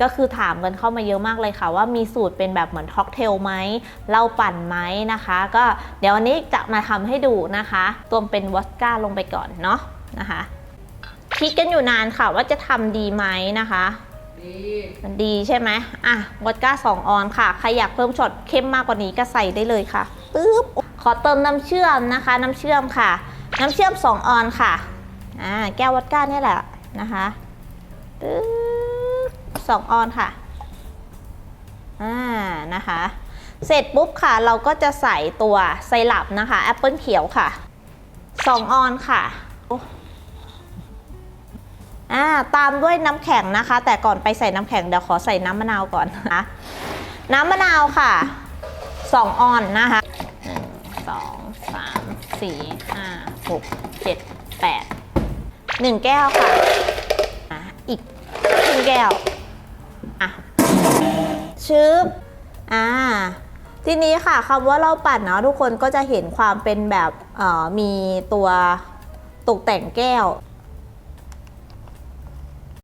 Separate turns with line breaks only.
ก็คือถามกันเข้ามาเยอะมากเลยค่ะ ว่ามีสูตรเป็นแบบเหมือนค็อกเทลไหมเหล้าปั่นไหมนะคะ ก็เดี๋ยววันนี้จะมาทำให้ดูนะคะตวงเป็นวอสก้าลงไปก่อนเนาะนะคะคิดกันอยู่นานค่ะว่าจะทำดีไหมนะคะ
ดี
มันดีใช่ไหมอะวอดก้า 2 ออนค่ะ ใครอยากเพิ่มช็อตเข้มมากกว่านี้ก็ใส่ได้เลยค่ะปึ๊บ ขอเติมน้ำเชื่อมนะคะ น้ำเชื่อมค่ะ น้ำเชื่อม 2 ออนค่ะ อ่า แก้ววอดก้าเนี่ยแหละนะคะปึ๊บ สองออนค่ะ อ่า นะคะ เสร็จปุ๊บค่ะ เราก็จะใส่ตัวไซรัปนะคะแอปเปิลเขียวค่ะ 2 ออนค่ะอ่าตามด้วยน้ำแข็งนะคะ แต่ก่อนไปใส่น้ำแข็งเดี๋ยวขอใส่น้ำมะนาวก่อนนะคะน้ำมะนาวค่ะ 2 ออนนะคะหนึ่งสองสามสี่ห้าหกเจ็ดแปดหนึ่งแก้วค่ะ อีกครึ่งแก้ว ชึบอ่าทีนี้ค่ะคำว่าเราปั่นเนาะทุกคนก็จะเห็นความเป็นแบบมีตัวตกแต่งแก้ว